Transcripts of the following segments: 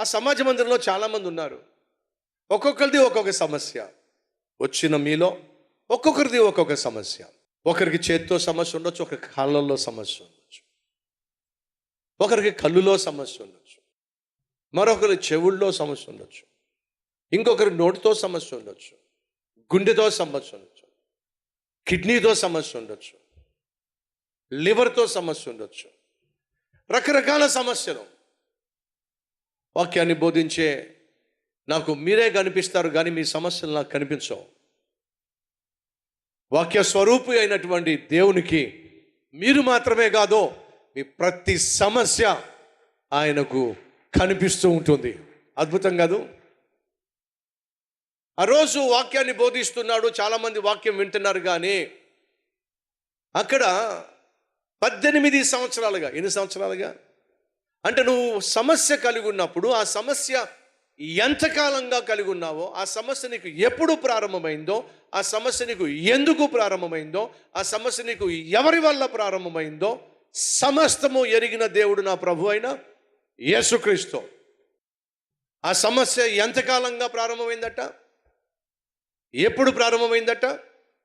ఆ సమాజ మందిరంలో చాలామంది ఉన్నారు. ఒక్కొక్కరిది ఒక్కొక్క సమస్య. వచ్చిన మీలో ఒక్కొక్కరిది ఒక్కొక్క సమస్య. ఒకరికి చేతితో సమస్య ఉండొచ్చు ఒకరికి కాళ్ళల్లో సమస్య ఉండొచ్చు. ఒకరికి కళ్ళులో సమస్య ఉండొచ్చు. మరొకరి చెవుల్లో సమస్య ఉండొచ్చు. ఇంకొకరి నోటితో సమస్య ఉండొచ్చు. గుండెతో సమస్య ఉండొచ్చు. కిడ్నీతో సమస్య ఉండొచ్చు. లివర్తో సమస్య ఉండొచ్చు. రకరకాల సమస్యలు. వాక్యాన్ని బోధించే నాకు మీరే కనిపిస్తారు కానీ మీ సమస్యలు నాకు కనిపించవు. వాక్య స్వరూపి అయినటువంటి దేవునికి మీరు మాత్రమే కాదు మీ ప్రతి సమస్య ఆయనకు కనిపిస్తూ ఉంటుంది. అద్భుతం కాదు? ఆ రోజు వాక్యాన్ని బోధిస్తున్నాడు చాలామంది వాక్యం వింటున్నారు కానీ అక్కడ పద్దెనిమిది సంవత్సరాలుగా ఎన్ని సంవత్సరాలుగా? అంటే నువ్వు సమస్య కలిగి ఉన్నప్పుడు ఆ సమస్య ఎంతకాలంగా కలిగి ఉన్నావో ఆ సమస్య నీకు ఎప్పుడు ప్రారంభమైందో ఆ సమస్య నీకు ఎందుకు ప్రారంభమైందో ఆ సమస్య నీకు ఎవరి వల్ల ప్రారంభమైందో సమస్తము ఎరిగిన దేవుడు నా ప్రభు అయిన యేసుక్రీస్తు. ఆ సమస్య ఎంతకాలంగా ప్రారంభమైందట? ఎప్పుడు ప్రారంభమైందట?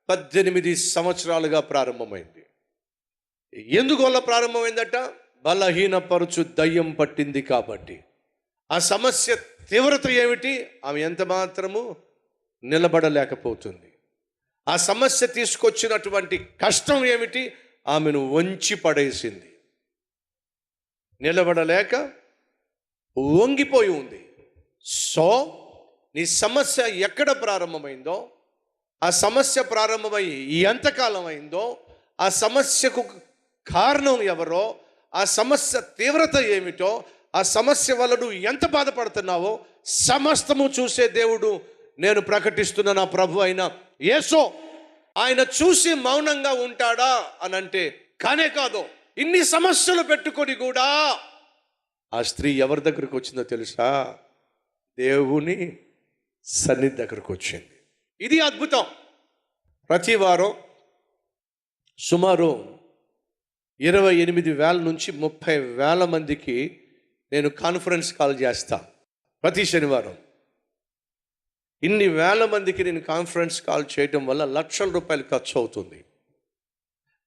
పద్దెనిమిది సంవత్సరాలుగా ప్రారంభమైంది. ఎందుకు వల్ల ప్రారంభమైందట? బలహీనపరుచు దయ్యం పట్టింది కాబట్టి. ఆ సమస్య తీవ్రత ఏమిటి? ఆమె ఎంత మాత్రము నిలబడలేకపోతుంది. ఆ సమస్య తీసుకొచ్చినటువంటి కష్టం ఏమిటి? ఆమెను వంచి పడేసింది. నిలబడలేక వంగిపోయి ఉంది. సో నీ సమస్య ఎక్కడ ప్రారంభమైందో ఆ సమస్య ప్రారంభమై ఎంతకాలం అయిందో ఆ సమస్యకు కారణం ఎవరో ఆ సమస్య తీవ్రత ఏమిటో ఆ సమస్య వల్ల నువ్వు ఎంత బాధపడుతున్నావో సమస్తము చూసే దేవుడు నేను ప్రకటిస్తున్న నా ప్రభు అయిన యేసో. ఆయన చూసి మౌనంగా ఉంటాడా అని అంటే కానే కాదు ఇన్ని సమస్యలు పెట్టుకొని కూడా ఆ స్త్రీ ఎవరి దగ్గరకు వచ్చిందో తెలుసా? దేవుని సన్నిధి దగ్గరకు వచ్చింది. ఇది అద్భుతం. ప్రతి వారం సుమారు ఇరవై ఎనిమిది వేల నుంచి ముప్పై వేల మందికి నేను కాన్ఫరెన్స్ కాల్ చేస్తా. ప్రతి శనివారం. ఇన్ని వేల మందికి నేను కాన్ఫరెన్స్ కాల్ చేయడం వల్ల లక్షల రూపాయలు ఖర్చు అవుతుంది.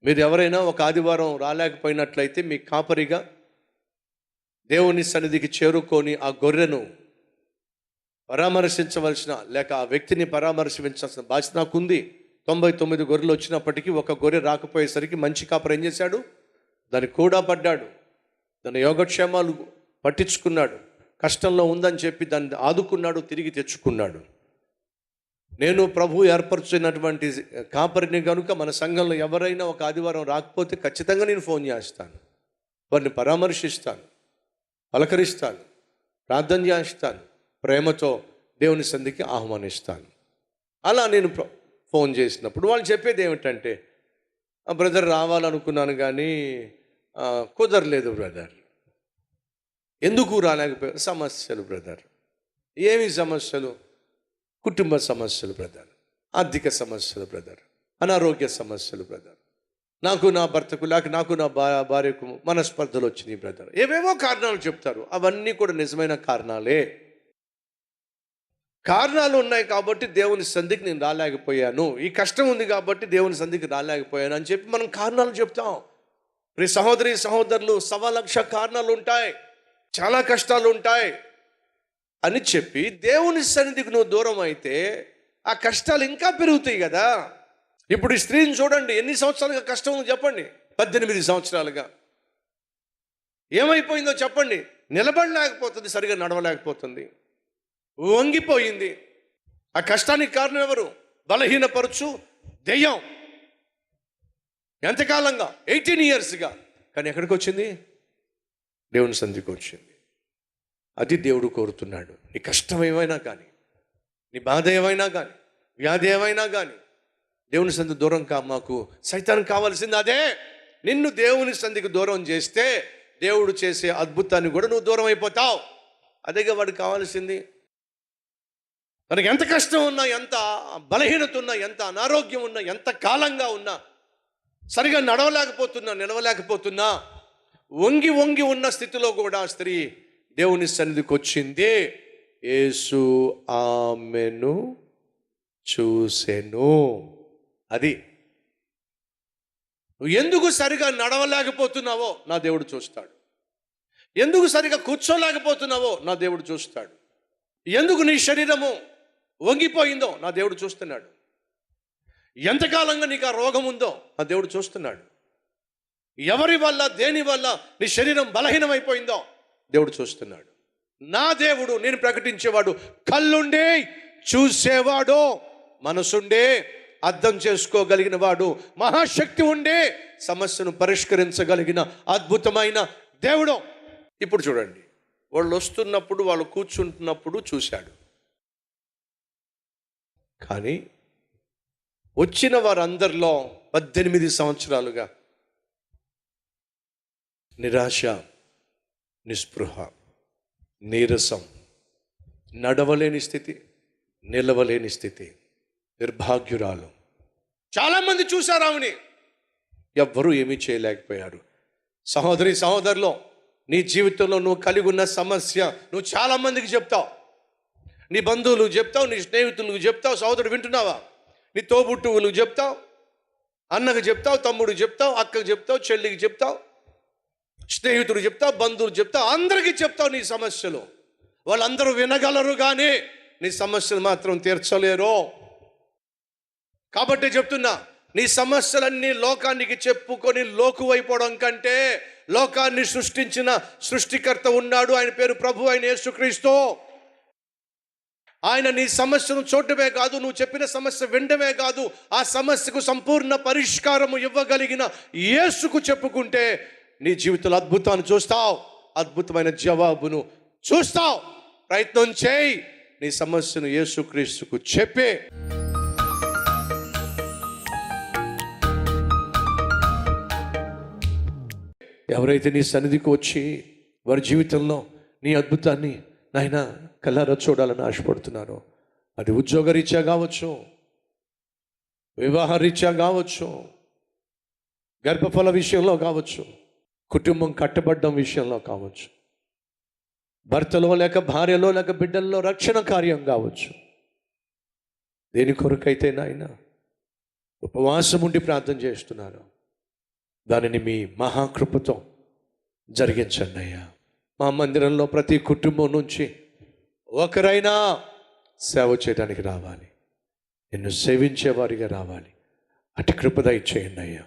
మీరు ఎవరైనా ఒక ఆదివారం రాలేకపోయినట్లయితే మీ కాపరిగా దేవుని సన్నిధికి చేరుకొని ఆ గొర్రెను పరామర్శించవలసిన లేక ఆ వ్యక్తిని పరామర్శించాల్సిన బాధ్యత నాకుంది. తొంభై తొమ్మిది గొర్రెలు వచ్చినప్పటికీ ఒక గొర్రె రాకపోయేసరికి మంచి కాపరి ఏం చేశాడు? దాన్ని కూడా పడ్డాడు. దాని యోగక్షేమాలు పట్టించుకున్నాడు. కష్టంలో ఉందని చెప్పి దాన్ని ఆదుకున్నాడు తిరిగి తెచ్చుకున్నాడు. నేను ప్రభు ఏర్పరచినటువంటి కాపరిని కనుక మన సంఘంలో ఎవరైనా ఒక ఆదివారం రాకపోతే ఖచ్చితంగా నేను ఫోన్ చేస్తాను. వారిని పరామర్శిస్తాను. పలకరిస్తాను. ప్రార్థన చేస్తాను. ప్రేమతో దేవుని సంధికి ఆహ్వానిస్తాను. అలా నేను ఫోన్ చేసినప్పుడు వాళ్ళు చెప్పేది ఏమిటంటే "ఆ, బ్రదర్ రావాలనుకున్నాను కానీ కుదరలేదు బ్రదర్. ఎందుకు రాలేకపోయారు సమస్యలు బ్రదర్. ఏమి సమస్యలు? కుటుంబ సమస్యలు బ్రదర్. ఆర్థిక సమస్యలు బ్రదర్. అనారోగ్య సమస్యలు బ్రదర్. నాకు నా భర్తకు లేక నాకు నా భా భార్యకు మనస్పర్ధలు వచ్చినాయి బ్రదర్. ఏవేవో కారణాలు చెప్తారు. అవన్నీ కూడా నిజమైన కారణాలే. కారణాలు ఉన్నాయి కాబట్టి దేవుని సంధికి నేను రాలేకపోయాను. ఈ కష్టం ఉంది కాబట్టి దేవుని సంధికి రాలేకపోయాను అని చెప్పి మనం కారణాలు చెప్తాం. ప్రియ సహోదరి సహోదరులు సవా లక్ష కారణాలు ఉంటాయి చాలా కష్టాలు ఉంటాయి అని చెప్పి దేవుని సన్నిధికి నువ్వు దూరం అయితే ఆ కష్టాలు ఇంకా పెరుగుతాయి కదా. ఇప్పుడు ఈ స్త్రీని చూడండి ఎన్ని సంవత్సరాలుగా కష్టం ఉందో చెప్పండి. పద్దెనిమిది సంవత్సరాలుగా. ఏమైపోయిందో చెప్పండి. నిలబడలేకపోతుంది సరిగా నడవలేకపోతుంది. వంగిపోయింది. ఆ కష్టానికి కారణం ఎవరు? బలహీనపరచు దెయ్యం. ఎంతకాలంగా? ఎయిటీన్ ఇయర్స్గా. కానీ ఎక్కడికి వచ్చింది? దేవుని సంధికి వచ్చింది. అది దేవుడు కోరుతున్నాడు. నీ కష్టం ఏమైనా కానీ నీ బాధ ఏమైనా కానీ వ్యాధి ఏమైనా కానీ దేవుని సంధి దూరం కా మాకు. సైతానికి కావాల్సింది అదే. నిన్ను దేవుని సంధికి దూరం చేస్తే దేవుడు చేసే అద్భుతాన్ని కూడా నువ్వు దూరం అయిపోతావు. అదేగా వాడు కావాల్సింది. మనకి ఎంత కష్టం ఉన్నా ఎంత బలహీనత ఉన్నా ఎంత అనారోగ్యం ఉన్నా ఎంత కాలంగా ఉన్నా సరిగా నడవలేకపోతున్నా నిలవలేకపోతున్నా వంగి వంగి ఉన్న స్థితిలో కూడా ఆ స్త్రీ దేవుని సన్నిధికి వచ్చింది యేసు ఆమెను చూసెను. అది. నువ్వు ఎందుకు సరిగా నడవలేకపోతున్నావో నా దేవుడు చూస్తాడు. ఎందుకు సరిగా కూర్చోలేకపోతున్నావో నా దేవుడు చూస్తాడు. ఎందుకు నీ శరీరము వంగిపోయిందో నా దేవుడు చూస్తున్నాడు. ఎంతకాలంగా నీకు ఆ రోగం ఉందో ఆ దేవుడు చూస్తున్నాడు. ఎవరి వల్ల దేని వల్ల నీ శరీరం బలహీనమైపోయిందో దేవుడు చూస్తున్నాడు. నా దేవుడు నేను ప్రకటించేవాడు కళ్ళుండే చూసేవాడు మనసుండే అర్థం చేసుకోగలిగిన వాడు మహాశక్తి ఉండే సమస్యను పరిష్కరించగలిగిన అద్భుతమైన దేవుడు. ఇప్పుడు చూడండి వాళ్ళు వస్తున్నప్పుడు వాళ్ళు కూర్చుంటున్నప్పుడు చూశాడు. కానీ వచ్చిన వారందరిలో పద్దెనిమిది సంవత్సరాలుగా. నిరాశ నిస్పృహ నీరసం నడవలేని స్థితి నిలవలేని స్థితి నిర్భాగ్యురాలు. చాలామంది చూశారు ఆమెని. ఎవ్వరూ ఏమీ చేయలేకపోయారు. సహోదరి సహోదరులో నీ జీవితంలో నువ్వు కలిగి ఉన్న సమస్య నువ్వు చాలామందికి చెప్తావు. నీ బంధువులకు చెప్తావు నీ స్నేహితులకు చెప్తావు సహోదరుడు వింటున్నావా? నీ తోబుట్టువులు చెప్తావు అన్నకు చెప్తావు తమ్ముడు చెప్తావు అక్కకు చెప్తావు చెల్లికి చెప్తావు స్నేహితుడు చెప్తావు బంధువులు చెప్తావు అందరికీ చెప్తావు నీ సమస్యలు. వాళ్ళందరూ వినగలరు కానీ నీ సమస్యలు మాత్రం తీర్చలేరు. కాబట్టి చెప్తున్నా నీ సమస్యలన్నీ లోకానికి చెప్పుకొని లోకువైపోవడం కంటే లోకాన్ని సృష్టించిన సృష్టికర్త ఉన్నాడు ఆయన పేరు ప్రభు ఆయన యేసుక్రీస్తు. ఆయన నీ సమస్యను చూడటమే కాదు నువ్వు చెప్పిన సమస్య వినడమే కాదు. ఆ సమస్యకు సంపూర్ణ పరిష్కారము ఇవ్వగలిగిన యేసుకు చెప్పుకుంటే నీ జీవితంలో అద్భుతాన్ని చూస్తావు. అద్భుతమైన జవాబును చూస్తావు. ప్రయత్నం చేయి. నీ సమస్యను యేసుక్రీస్తుకు చెప్పే. ఎవరైతే నీ సన్నిధికి వచ్చి వారి జీవితంలో నీ అద్భుతాన్ని నాయన కళ్ళారా చూడాలని ఆశపడుతున్నాను. అది ఉద్యోగరీత్యా కావచ్చు వివాహ రీత్యా కావచ్చు గర్భఫల విషయంలో కావచ్చు కుటుంబం కట్టబడ్డం విషయంలో కావచ్చు భర్తలో లేక భార్యలో లేక బిడ్డల్లో రక్షణ కార్యం కావచ్చు. దేని కొరకైతే నాయన ఉపవాసం ఉండి ప్రార్థన చేస్తున్నారు దానిని మీ మహాకృపతో జరిగించండి అయ్యా. మా మందిరంలో ప్రతి కుటుంబం నుంచి ఒకరైనా సేవ చేయడానికి రావాలి. నిన్ను సేవించేవారిగా రావాలి. అటు కృపద ఇచ్చేయండి అయ్యా.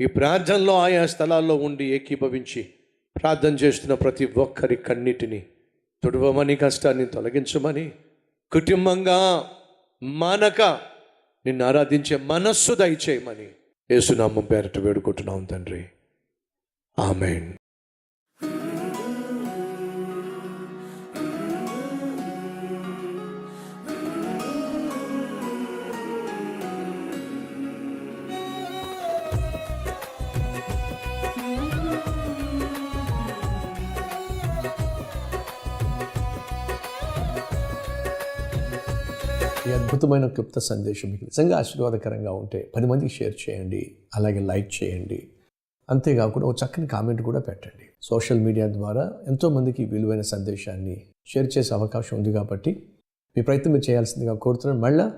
ఈ ప్రార్థనలో ఆయా స్థలాల్లో ఉండి ఏకీభవించి ప్రార్థన చేస్తున్న ప్రతి ఒక్కరి కన్నిటిని తుడవమని కష్టాన్ని తొలగించమని కుటుంబంగా మానక నిన్ను ఆరాధించే మనస్సు దయచేయమని యేసునామం పేరట వేడుకుంటున్నాం తండ్రి. ఆమెన్. ఈ అద్భుతమైన క్లుప్త సందేశం మీకు నిజంగా ఆశీర్వాదకరంగా ఉంటే పది మందికి షేర్ చేయండి అలాగే లైక్ చేయండి. అంతేకాకుండా ఒక చక్కని కామెంట్ కూడా పెట్టండి. సోషల్ మీడియా ద్వారా ఎంతోమందికి విలువైన సందేశాన్ని షేర్ చేసే అవకాశం ఉంది కాబట్టి మీ ప్రయత్నం మీరు చేయాల్సిందిగా కోరుతున్నాను. మళ్ళా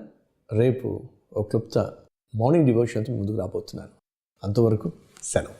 రేపు ఒక క్లుప్త మార్నింగ్ డివోషన్తో ముందుకు రాబోతున్నాను. అంతవరకు సెలవు.